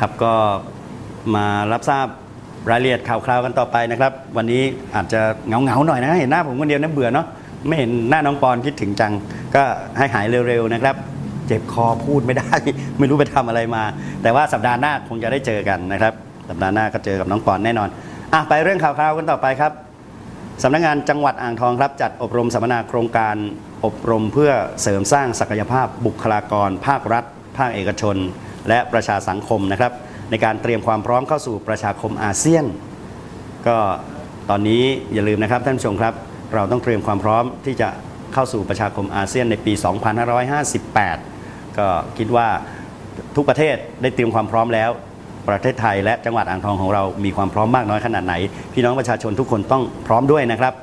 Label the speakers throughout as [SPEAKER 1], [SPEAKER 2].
[SPEAKER 1] ครับก็มารับทราบรายละเอียดข่าวคราวกันต่อไปนะครับ วันนี้อาจจะเงาเงาหน่อยนะเห็นหน้าผมคนเดียวน่าเบื่อเนาะไม่เห็นหน้าน้องปอนคิดถึงจัง ก็ให้หายเร็วๆนะครับ เจ็บคอพูดไม่ได้ ไม่รู้ไปทำอะไรมา แต่ว่าสัปดาห์หน้าคงจะได้เจอกันนะครับ สัปดาห์หน้าก็เจอกับน้องปอนแน่นอนอะไปเรื่องข่าวคราวกันต่อไปครับสำนักงานจังหวัดอ่างทองครับ จัดอบรมสัมมนาโครงการอบรมเพื่อเสริมสร้างศักยภาพบุคลากร ภาครัฐ ภาคเอกชน และประชาสังคมนะครับ ในการเตรียมความพร้อมเข้าสู่ประชาคมอาเซียน ก็ตอนนี้อย่าลืมนะครับท่านผู้ชมครับ เราต้องเตรียมความพร้อมที่จะเข้าสู่ประชาคมอาเซียนในปี 2558 ก็คิดว่าทุกประเทศได้เตรียมความพร้อมแล้ว ประเทศไทยและจังหวัดอ่างทองของเรามีความพร้อมมากน้อยขนาดไหน พี่น้องประชาชนทุกคนต้องพร้อมด้วยนะครับ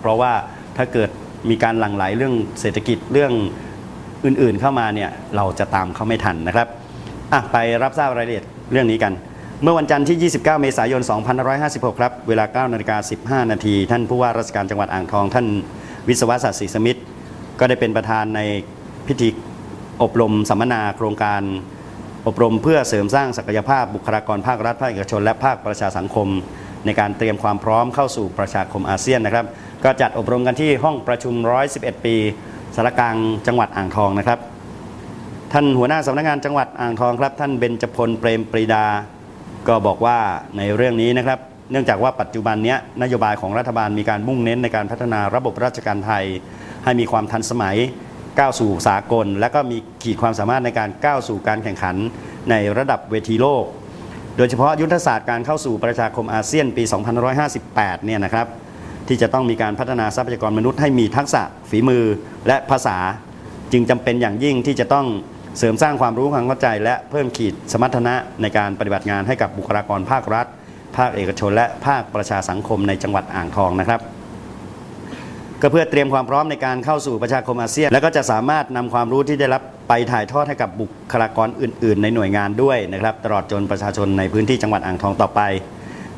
[SPEAKER 1] เพราะว่าถ้าเกิดมีการหลั่งไหลเรื่องเศรษฐกิจเรื่องอื่นๆเข้ามาเนี่ยเราจะตามเขาไม่ทันนะครับ อะไปรับทราบรายละเอียดเรื่องนี้กัน เมื่อวันจันทร์ที่ 29 เมษายน 2556 ครับ เวลา9นาฬิกา15 นาที ท่านผู้ว่าราชการจังหวัดอ่างทอง ท่านวิศวศาสตร์ศรีสมิทธิ์ก็ได้เป็นประธานในพิธีอบรมสัมมนาโครงการอบรมเพื่อเสริมสร้างศักยภาพบุคลากรภาครัฐภาคเอกชน และภาคประชาสังคม ในการเตรียมความพร้อมเข้าสู่ประชาคมอาเซียนนะครับ ก็จัดอบรมกันที่ห้องประชุม 111 ปีสารกลางจังหวัดอ่างทองนะครับ ท่านหัวหน้าสำนักงานจังหวัดอ่างทองครับ ท่านเบญจพลเปรมปรีดา ก็บอกว่าในเรื่องนี้นะครับ เนื่องจากว่าปัจจุบันนี้นโยบายของรัฐบาลมีการมุ่งเน้นในการพัฒนาระบบราชการไทย ให้มีความทันสมัยก้าวสู่สากล และก็มีขีดความสามารถในการก้าวสู่การแข่งขันในระดับเวทีโลก โดยเฉพาะยุทธศาสตร์การเข้าสู่ประชาคมอาเซียนปี 2558 เนี่ยนะครับ ที่จะต้องมีการพัฒนาทรัพยากรมนุษย์ให้มีทักษะฝีมือและภาษา จึงจำเป็นอย่างยิ่งที่จะต้อง เสริมสร้างความรู้ความเข้าใจ และเพิ่มขีดสมรรถนะในการปฏิบัติงานให้กับบุคลากรภาครัฐ ภาคเอกชน และภาคประชาสังคมในจังหวัดอ่างทองนะครับ ก็เพื่อเตรียมความพร้อมในการเข้าสู่ประชาคมอาเซียน และก็จะสามารถนำความรู้ที่ได้รับไปถ่ายทอดให้กับบุคลากรอื่น ๆ ในหน่วยงานด้วยนะครับ ตลอดจนประชาชนในพื้นที่จังหวัดอ่างทองต่อไป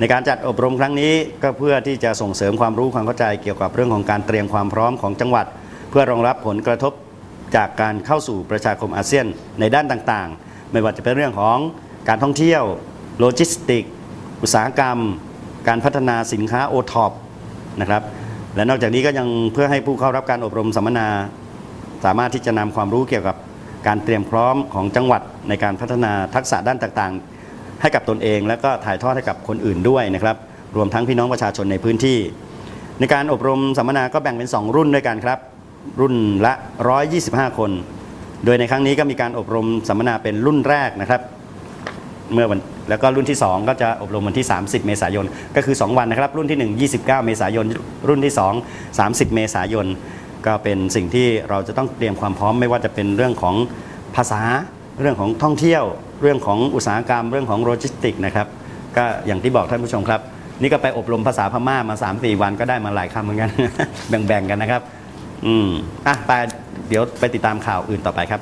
[SPEAKER 1] ในการจัดอบรมครั้งนี้ก็เพื่อที่จะส่งเสริมความรู้ความเข้าใจเกี่ยวกับเรื่องของการเตรียมความพร้อมของจังหวัด เพื่อรองรับผลกระทบ จากการเข้าสู่ประชาคมอาเซียนในด้านต่างๆ ไม่ว่าจะเป็นเรื่องของการท่องเที่ยวโลจิสติก อุตสาหกรรม การพัฒนาสินค้าโอท็อปนะครับและนอกจากนี้ก็ยังเพื่อให้ผู้เข้ารับการอบรมสัมมนา สามารถที่จะนำความรู้เกี่ยวกับการเตรียมพร้อมของจังหวัดในการพัฒนาทักษะด้านต่างๆ ให้กับตนเอง และก็ถ่ายทอดให้กับคนอื่นด้วยนะครับรวมทั้งพี่น้องประชาชนในพื้นที่ ในการอบรมสัมมนาก็แบ่งเป็น 2 รุ่นด้วยกันครับ รุ่นละ 125 คน โดยในครั้งนี้ก็มีการอบรมสัมมนาเป็นรุ่นแรกนะครับ เมื่อวันแล้วก็รุ่นที่ 2 ก็จะอบรมวันที่ 30 เมษายน ก็คือ 2 วันนะครับ รุ่นที่ 1 29 เมษายน รุ่นที่ 2 30 เมษายน ก็เป็นสิ่งที่เราจะต้องเตรียมความพร้อมไม่ว่าจะเป็นเรื่องของภาษา เรื่องของท่องเที่ยว เรื่องของอุตสาหกรรม เรื่องของโลจิสติกนะครับ ก็อย่างที่บอกท่านผู้ชมครับ นี่ก็ไปอบรมภาษาพม่ามา 3-4 วันก็ได้มาหลายคำเหมือนกัน แบ่งๆกันนะครับ อืมอะไปเดี๋ยวไปติดตามข่าวอื่นต่อไปครับ